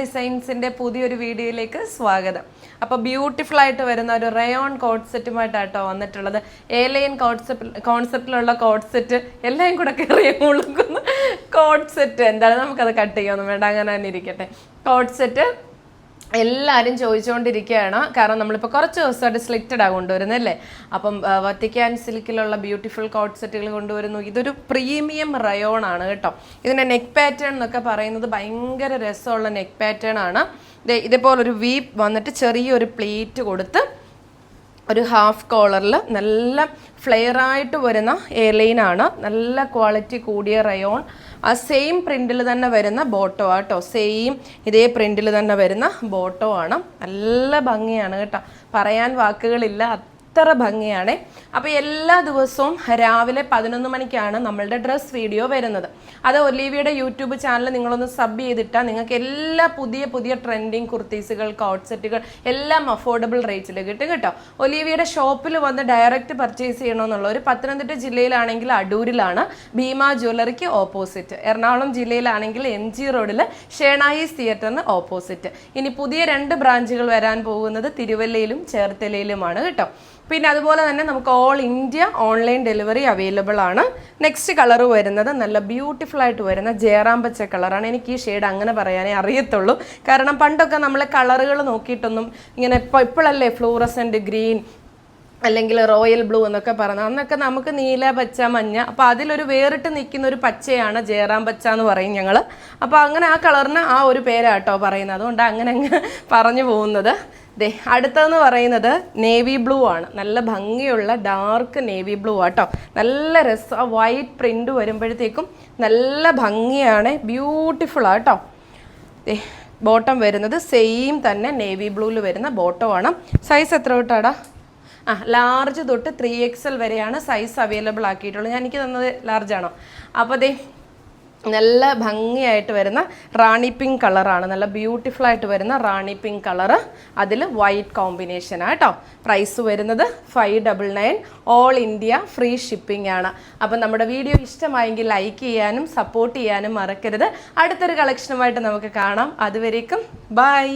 ഡിസൈൻസിന്റെ പുതിയൊരു വീഡിയോയിലേക്ക് സ്വാഗതം. അപ്പോൾ ബ്യൂട്ടിഫുൾ ആയിട്ട് വരുന്ന ഒരു റയോൺ കോട്ട് സെറ്റുമായിട്ടാട്ടോ വന്നിട്ടുള്ളത്. ഏലയൻ കോൺസെപ്റ്റ് കോൺസെപ്റ്റിലുള്ള കോട്ട് സെറ്റ് എല്ലാം കൂടെ കയറിയ മുളുക്കുന്ന. കോട്ട് സെറ്റ് എന്താണ് നമുക്കത് കട്ട് ചെയ്യാൻ വേണ്ട. അങ്ങനെ തന്നെ ഇരിക്കട്ടെ. കോട്ട് സെറ്റ് എല്ലാവരും ചോദിച്ചുകൊണ്ടിരിക്കുകയാണ് കാരണം നമ്മളിപ്പോൾ കുറച്ച് ദിവസമായിട്ട് ആ കൊണ്ടുവരുന്നല്ലേ അപ്പം വത്തിക്കാൻ സിൽക്കിലുള്ള ബ്യൂട്ടിഫുൾ കോട്ട് സെറ്റുകൾ കൊണ്ടുവരുന്നു. ഇതൊരു പ്രീമിയം റയോൺ ആണ് കേട്ടോ. ഇതിന്റെ നെക്ക് പാറ്റേൺ എന്നൊക്കെ പറയുന്നത് ഭയങ്കര രസമുള്ള നെക്ക് പാറ്റേൺ ആണ്. ഇതേപോലൊരു വീപ്പ് വന്നിട്ട് ചെറിയൊരു പ്ലേറ്റ് കൊടുത്ത് ഒരു ഹാഫ് കോളറിൽ നല്ല ഫ്ലെയർ ആയിട്ട് വരുന്ന എയർലൈനാണ് നല്ല ക്വാളിറ്റി കൂടിയ റയോൺ ആ സെയിം പ്രിന്റിൽ തന്നെ വരുന്ന ബോട്ടോ ആട്ടോ. സെയിം ഇതേ പ്രിന്റിൽ തന്നെ വരുന്ന ബോട്ടോ ആണ്. നല്ല ഭംഗിയാണ് കേട്ടോ. പറയാൻ വാക്കുകളില്ല. അത്ര ഭംഗിയാണ്. അപ്പോൾ എല്ലാ ദിവസവും രാവിലെ പതിനൊന്ന് മണിക്കാണ് നമ്മളുടെ ഡ്രസ് വീഡിയോ വരുന്നത്. അത് ഒലീവിയുടെ യൂട്യൂബ് ചാനൽ നിങ്ങളൊന്ന് സബ് ചെയ്തിട്ടാൽ നിങ്ങൾക്ക് എല്ലാ പുതിയ പുതിയ ട്രെൻഡിങ് കുർത്തീസുകൾ കോട്ട് സെറ്റുകൾ എല്ലാം അഫോർഡബിൾ റേറ്റിൽ കിട്ടും കേട്ടോ. ഒലീവിയുടെ ഷോപ്പിൽ വന്ന് ഡയറക്റ്റ് പർച്ചേസ് ചെയ്യണമെന്നുള്ള ഒരു പത്തനംതിട്ട ജില്ലയിലാണെങ്കിൽ അടൂരിലാണ് ഭീമ ജ്വല്ലറിക്ക് ഓപ്പോസിറ്റ് എറണാകുളം ജില്ലയിലാണെങ്കിൽ എം ജി റോഡിൽ ഷേണായിസ് തിയേറ്ററിന് ഓപ്പോസിറ്റ് ഇനി പുതിയ രണ്ട് ബ്രാഞ്ചുകൾ വരാൻ പോകുന്നത് തിരുവല്ലയിലും ചേർത്തലയിലുമാണ് കേട്ടോ. പിന്നെ അതുപോലെ തന്നെ നമുക്ക് all India online delivery available ആണ്. നെക്സ്റ്റ് കളർ വരുന്നത് നല്ല ബ്യൂട്ടിഫുൾ ആയിട്ട് വരുന്ന ജയറാം പച്ച കളറാണ് എനിക്ക് ഈ ഷെയ്ഡ് അങ്ങനെ പറയാനേ അറിയത്തുള്ളൂ. കാരണം പണ്ടൊക്കെ നമ്മൾ കളറുകൾ നോക്കിയിട്ടൊന്നും ഇങ്ങനെ ഇപ്പോൾ ഇപ്പോഴല്ലേ ഫ്ലൂറസെന്റ് ഗ്രീൻ അല്ലെങ്കിൽ റോയൽ ബ്ലൂ എന്നൊക്കെ പറഞ്ഞത് അന്നൊക്കെ നമുക്ക് നീല പച്ച മഞ്ഞ. അപ്പോൾ അതിലൊരു വേറിട്ട് നിൽക്കുന്ന ഒരു പച്ചയാണ് ജയറാം പച്ച എന്ന് പറയും ഞങ്ങൾ അപ്പോൾ അങ്ങനെ ആ കളറിന് ആ ഒരു പേരാട്ടോ പറയുന്നത്. അതുകൊണ്ട് അങ്ങനെ അങ്ങ് പറഞ്ഞു പോകുന്നത്. ദേ അടുത്തതെന്ന് പറയുന്നത് നേവി ബ്ലൂ ആണ്. നല്ല ഭംഗിയുള്ള ഡാർക്ക് നേവി ബ്ലൂ ആട്ടോ നല്ല രസ വൈറ്റ് പ്രിന്റ് വരുമ്പോഴത്തേക്കും നല്ല ഭംഗിയാണ് ബ്യൂട്ടിഫുൾ ആട്ടോ ദേ ബോട്ടം വരുന്നത് സെയിം തന്നെ നേവി ബ്ലൂവിൽ വരുന്ന ആണ്. സൈസ് എത്ര തൊട്ടാടാ? ആ ലാർജ് തൊട്ട് ത്രീ എക്സൽ വരെയാണ് സൈസ് അവൈലബിൾ ആക്കിയിട്ടുള്ളത്. ഞാൻ എനിക്ക് തന്നത് ലാർജ് ആണോ? അപ്പോൾ ദേ നല്ല ഭംഗിയായിട്ട് വരുന്ന റാണി പിങ്ക് കളറാണ് നല്ല ബ്യൂട്ടിഫുൾ ആയിട്ട് വരുന്ന റാണി പിങ്ക് കളറ് അതിൽ വൈറ്റ് കോമ്പിനേഷനാണ് കേട്ടോ പ്രൈസ് വരുന്നത് five double nine all India free shipping ആണ്. അപ്പം നമ്മുടെ വീഡിയോ ഇഷ്ടമായെങ്കിൽ ലൈക്ക് ചെയ്യാനും സപ്പോർട്ട് ചെയ്യാനും മറക്കരുത്. അടുത്തൊരു കളക്ഷനുമായിട്ട് നമുക്ക് കാണാം. അതുവരേക്കും ബൈ